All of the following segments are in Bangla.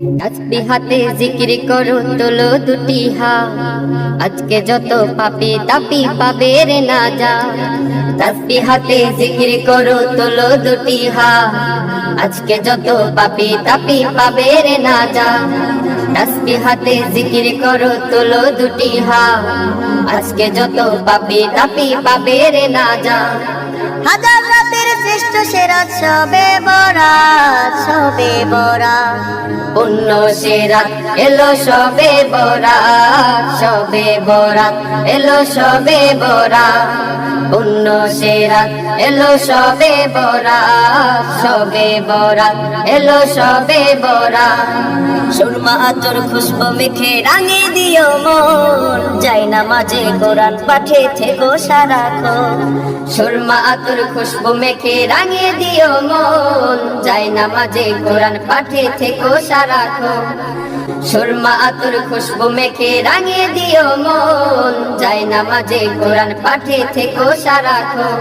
তাসবি হাতে জিকির করো, তোলো দুটি হা আজকে যত পাপি তাপি পাবে রে না যা। তাসবি হাতে জিকির করো, তোলো দুটি হা আজকে যত পাপি তাপি পাবে রে না যা। তাসবি হাতে জিকির করো, তোলো দুটি হা আজকে যত পাপি তাপি পাবে রে না যা। হাজার রাতের শ্রেষ্ঠ সেরা সবে বরা সবে বরা। পুণ্য সেরাত এলো সবে বরাত সবে বরাত এলো সবে বরাত পুণ্য সেরাত এলো সবে বরাত সবে বরাত এলো সবে বরাত সুরমা আতর খুশবু মেখে রাঙে দিও মন। যাই না মাঝে কোরআন পাঠে থেকো সারাক্ষণ। সুরমা আতুর খুশবু মেখে রাঙিয়ে দিও মন। যাই নামাজে কোরআন পাঠে থেকো সারাক্ষণ। সুরমা আতুর খুশবু মেখে রাঙিয়ে দিও মন। যাই নামাজে কোরআন পাঠে থেকো সারাক্ষণ।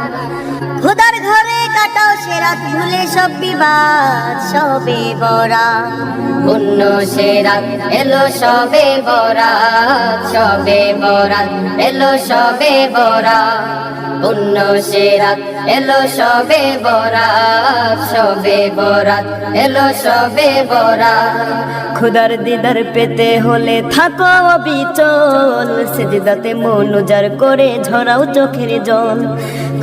খুদার ঘরে কাটাও সেরাত ভুলে সব বিবাদ সবে বরা পুণ্য সেরাত এলো সবে বরাত সবে বরাত এলো সবে বরাত। পুণ্য সেরাত এলো সবে বরাত সবে বরাত। এলো সবে বরাত। খুদার দিদার পেতে হলে থাকো বিচল সেদিদাতে মন উজার করে ঝরাও চোখের জল।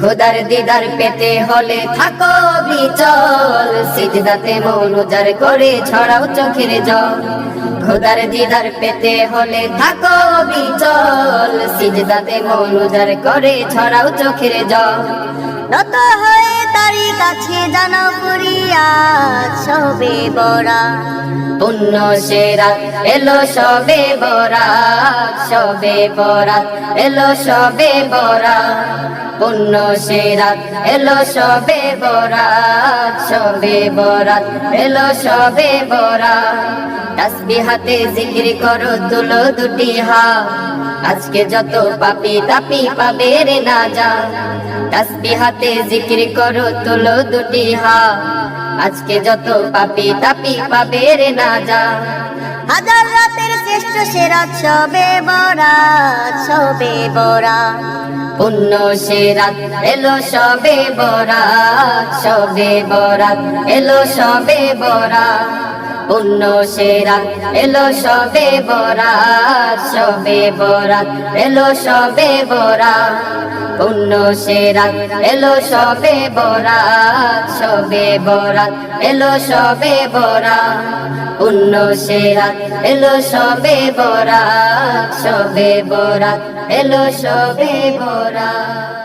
খোদার দিদার পেতে হলে থাকো বিচল। সিজদাতে মন উজার করে ছড়াও চোখের জল। খোদার দিদার পেতে হলে থাকো বিচল। সিজদাতে মন উজার করে ছড়াও চোখের জল। নত হয়ে তারি কাছে জানাও করিয়া সবে বরা পুণ্য সেরাত, এলো সবে বরাত সবে বরাত, এলো সবে বরাত। পুণ্য সেরাত, এলো সবে বরাত সবে বরাত, এলো সবে বরাত। তসবিহাতে জিকির করো, তুলো দুটি হা আজকে যত পাপি তাপি পাবে রে না যা তাসবি হাতে জিকির করো তুলো দুটি হা আজকে যত পাপি তাপি পাবে রে না যা হাজার রাতের শ্রেষ্ঠ সেরা সবে বরা সবে বরা পুণ্য সেরাত এলো সবে বরাত সবে বরাত এলো সবে বরাত। পুণ্য সেরাত এলো সবে বরাত সবে বরাত, এলো সবে বরাত। পুণ্য সেরাত এলো সবে বরাত সবে বরাত, এলো সবে বরাত। পুণ্য সেরাত এলো সবে বরাত সবে বরাত, এলো সবে বরাত।